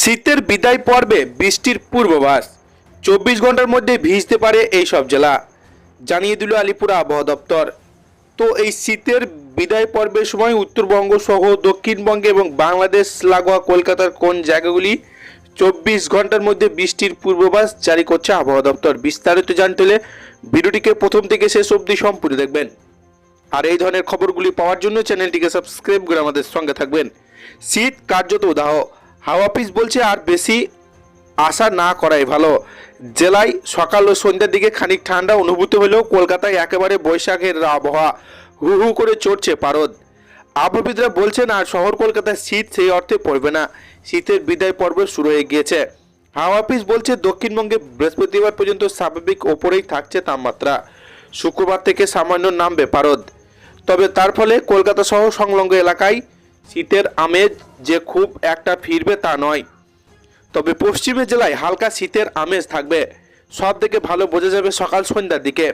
শীতের বিদায় পর্বে বৃষ্টির পূর্বাভাস। চব্বিশ ঘণ্টার মধ্যে ভিজতে পারে এই সব জেলা। জানিয়ে দিল আলিপুর আবহাওয়া দপ্তর। তো এই শীতের বিদায় পর্বের সময় উত্তরবঙ্গ সহ দক্ষিণবঙ্গে এবং বাংলাদেশ, লাগোয়া, কলকাতার কোন জায়গাগুলি চব্বিশ ঘণ্টার মধ্যে বৃষ্টির পূর্বাভাস জারি করছে আবহাওয়া দপ্তর? বিস্তারিত জানতে হলে ভিডিওটিকে প্রথম থেকে শেষ অবধি সম্পূর্ণ দেখবেন। আর এই ধরনের খবরগুলি পাওয়ার জন্য চ্যানেলটিকে সাবস্ক্রাইব করে আমাদের সঙ্গে থাকবেন। শীত কার্যত উদাহ। হাওয়া অফিস বলছে আর বেশি আশা না করাই ভালো। জেলায় সকাল ও সন্ধ্যার দিকে খানিক ঠান্ডা অনুভূত হলেও কলকাতায় একেবারে বৈশাখের আবহাওয়া হু হু করে চড়ছে পারদ। আবহাওয়িদরা বলছেন, আর শহর কলকাতায় শীত সেই অর্থে পড়বে না। শীতের বিদায় পর্ব শুরু হয়ে গিয়েছে। হাওয়া অফিস বলছে, দক্ষিণবঙ্গে বৃহস্পতিবার পর্যন্ত স্বাভাবিক ওপরেই থাকছে তাপমাত্রা। শুক্রবার থেকে সামান্য নামবে পারদ। তবে তার ফলে কলকাতা সহ সংলগ্ন এলাকায় শীতের আমেজ যে খুব একটা ফিরবে তা নয়। তবে পশ্চিমে জেলায় হালকা শীতের আমেজ থাকবে। সব থেকে ভালো বোঝা যাবে সকাল সন্ধ্যার দিকে।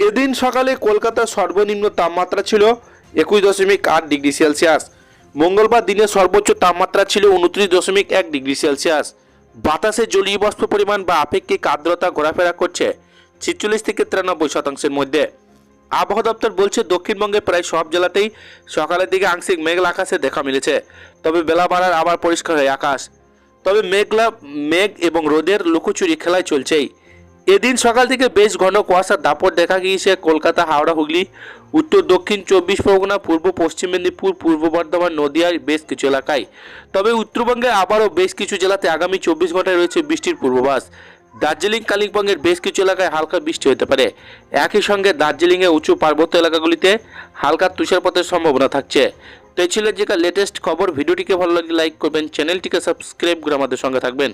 এদিন সকালে কলকাতার সর্বনিম্ন তাপমাত্রা ছিল একুশ দশমিক আট ডিগ্রি সেলসিয়াস। মঙ্গলবার দিনে সর্বোচ্চ তাপমাত্রা ছিল উনত্রিশ দশমিক এক ডিগ্রি সেলসিয়াস। বাতাসে জলীয় বাষ্প পরিমাণ বা আপেক্ষিক আর্দ্রতা ঘোরাফেরা করছে ছিচল্লিশ থেকে তিরানব্বই শতাংশের মধ্যে। আবহাওয়া দপ্তর বলছে দক্ষিণবঙ্গে প্রায় সব জেলাতেই সকালের দিকে আংশিক মেঘলা আকাশে দেখা মিলেছে। তবে বেলা বাড়ার আবার পরিষ্কার হয় আকাশ। তবে মেঘলা, মেঘ এবং রোদের লুকোচুরি খেলায় চলছেই। এদিন সকাল থেকে বেশ ঘন কুয়াশার দাপট দেখা গিয়েছে কলকাতা, হাওড়া, হুগলি, উত্তর, দক্ষিণ, চব্বিশ পরগনা, পূর্ব, পশ্চিম মেদিনীপুর, পূর্ব বর্ধমান, নদিয়ার বেশ কিছু এলাকায়। তবে উত্তরবঙ্গে আবারও বেশ কিছু জেলাতে আগামী চব্বিশ ঘন্টায় রয়েছে বৃষ্টির পূর্বাভাস। দার্জিলিং কালিম্পংয়ের বেশ কিছু এলাকায় হালকা বৃষ্টি হতে পারে। একই সঙ্গে দার্জিলিংয়ে উঁচু পার্বত্য এলাকাগুলিতে হালকা তুষারপাতের সম্ভাবনা থাকছে। তো এই ছিল যে লেটেস্ট খবর। ভিডিওটিকে ভালো লাগলে লাইক করবেন, চ্যানেলটিকে সাবস্ক্রাইব করে আমাদের সঙ্গে থাকবেন।